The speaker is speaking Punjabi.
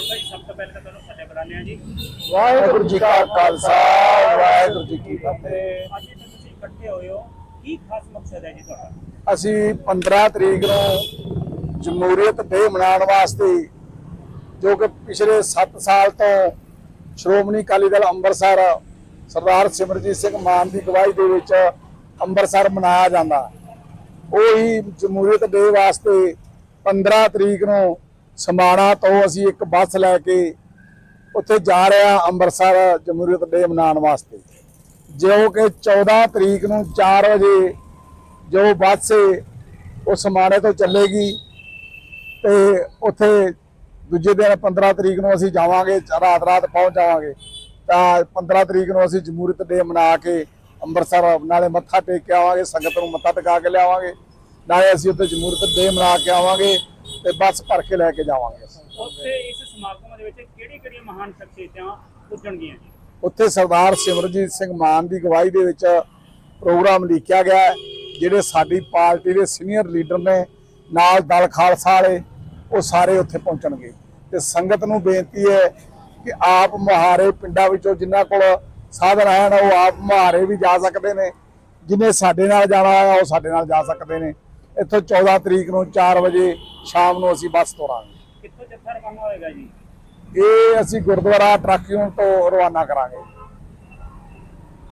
ਖਾਲਸਾ ਜੀ ਸਭ ਤੋਂ ਪਹਿਲਾਂ ਤਾਂ ਤੁਹਾਨੂੰ ਫਤਿਹ ਬੁਲਾਉਂਦੇ ਹਾਂ ਜੀ। ਵਾਹਿਗੁਰੂ ਜੀ ਕਾ ਖਾਲਸਾ ਵਾਹਿਗੁਰੂ ਜੀ ਕੀ ਫਤਿਹ। ਅੱਜ ਤੁਸੀਂ ਇਕੱਠੇ ਹੋਏ ਹੋ। ਕੀ ਖਾਸ ਮਕਸਦ ਹੈ ਜੀ ਤੁਹਾਡਾ? ਅਸੀਂ 15 ਤਰੀਕ ਨੂੰ ਜਮਹੂਰੀਅਤ ਡੇ ਮਨਾਉਣ ਵਾਸਤੇ ਜੋ ਕਿ ਪਿਛਲੇ 7 ਸਾਲ ਤੋਂ ਸ਼੍ਰੋਮਣੀ ਅਕਾਲੀ ਦਲ ਅੰਮ੍ਰਿਤਸਰ ਸਰਦਾਰ ਸਿਮਰਜੀਤ ਸਿੰਘ ਮਾਨ ਦੀ ਅਗਵਾਈ ਦੇ ਵਿੱਚ ਅੰਮ੍ਰਿਤਸਰ ਮਨਾਇਆ ਜਾਂਦਾ। ਉਹੀ ਜਮਹੂਰੀਅਤ ਡੇ ਵਾਸਤੇ 15 ਤਰੀਕ ਨੂੰ ਸਮਾਣਾ ਤੋਂ ਅਸੀਂ ਇੱਕ ਬੱਸ ਲੈ ਕੇ ਉੱਥੇ ਜਾ ਰਿਹਾ ਅੰਮ੍ਰਿਤਸਰ ਜਮਹੂਰੀਅਤ ਡੇ ਮਨਾਉਣ ਵਾਸਤੇ। ਜੋ ਕਿ 14 ਤਰੀਕ ਨੂੰ 4 ਵਜੇ ਜੋ ਬੱਸ ਏ ਉਹ ਸਮਾਣੇ ਤੋਂ ਚੱਲੇਗੀ ਤੇ ਉੱਥੇ ਦੂਜੇ ਦਿਨ 15 ਤਰੀਕ ਨੂੰ ਅਸੀਂ ਜਾਵਾਂਗੇ, ਰਾਤ ਰਾਤ ਪਹੁੰਚ ਜਾਵਾਂਗੇ। ਤਾਂ 15 ਤਰੀਕ ਨੂੰ ਅਸੀਂ ਜਮਹੂਰੀਅਤ ਡੇ ਮਨਾ ਕੇ ਅੰਮ੍ਰਿਤਸਰ ਨਾਲੇ ਮੱਥਾ ਟੇਕ ਕੇ ਆਵਾਂਗੇ, ਸੰਗਤ ਨੂੰ ਮੱਥਾ ਟਿਕਾ ਕੇ ਲਿਆਵਾਂਗੇ। ਨਾਲੇ ਅਸੀਂ ਉੱਥੇ ਜਮਹੂਰੀਅਤ ਡੇ ਮਨਾ ਕੇ ਆਵਾਂਗੇ। ਤੇ ਬੱਸ ਭਰ ਕੇ ਲੈ ਕੇ ਜਾਵਾਂਗੇ ਉੱਥੇ ਇਸ ਸਮਾਗਮ ਦੇ ਵਿੱਚ ਕਿਹੜੀ ਕਿਹੜੀਆਂ ਮਹਾਨ ਸ਼ਖਸੀਅਤਾਂ ਪੁੱਜਣਗੀਆਂ ਜੀ? ਉੱਥੇ ਸਰਦਾਰ ਸਿਮਰਜੀਤ ਸਿੰਘ ਮਾਨ ਦੀ ਅਗਵਾਈ ਦੇ ਵਿੱਚ ਪ੍ਰੋਗਰਾਮ ਲਿਖਿਆ ਗਿਆ ਹੈ ਜਿਹੜੇ ਸਾਡੀ ਪਾਰਟੀ ਦੇ ਸੀਨੀਅਰ ਲੀਡਰ ਨੇ ਨਾਲ ਦਲ ਖਾਲਸਾ ਵਾਲੇ ਉਹ ਸਾਰੇ ਉੱਥੇ ਪਹੁੰਚਣਗੇ। ਤੇ ਸੰਗਤ ਨੂੰ ਬੇਨਤੀ ਹੈ ਕਿ ਆਪ ਮੁਹਾਰੇ ਪਿੰਡਾਂ ਵਿੱਚੋਂ ਜਿਨ੍ਹਾਂ ਕੋਲ ਸਾਧਨ ਹਨ ਉਹ ਆਪ ਮੁਹਾਰੇ ਵੀ ਜਾ ਸਕਦੇ ਨੇ। ਜਿਨੇ ਸਾਡੇ ਨਾਲ ਜਾਣਾ ਹੈ ਉਹ ਸਾਡੇ ਨਾਲ ਜਾ ਸਕਦੇ ਨੇ। ਇੱਥੋਂ 14 ਤਰੀਕ ਨੂੰ 4 ਵਜੇ ਸ਼ਾਮ ਨੂੰ ਅਸੀਂ ਬੱਸ ਤੋਰਾਂਗੇ ਕਿੱਥੋਂ ਜੱਥਾ ਰਵਾਨਾ ਹੋਏਗਾ ਜੀ? ਇਹ ਅਸੀਂ ਗੁਰਦੁਆਰਾ ਟਰੱਕਿਓਂ ਤੋਂ ਰਵਾਨਾ ਕਰਾਂਗੇ।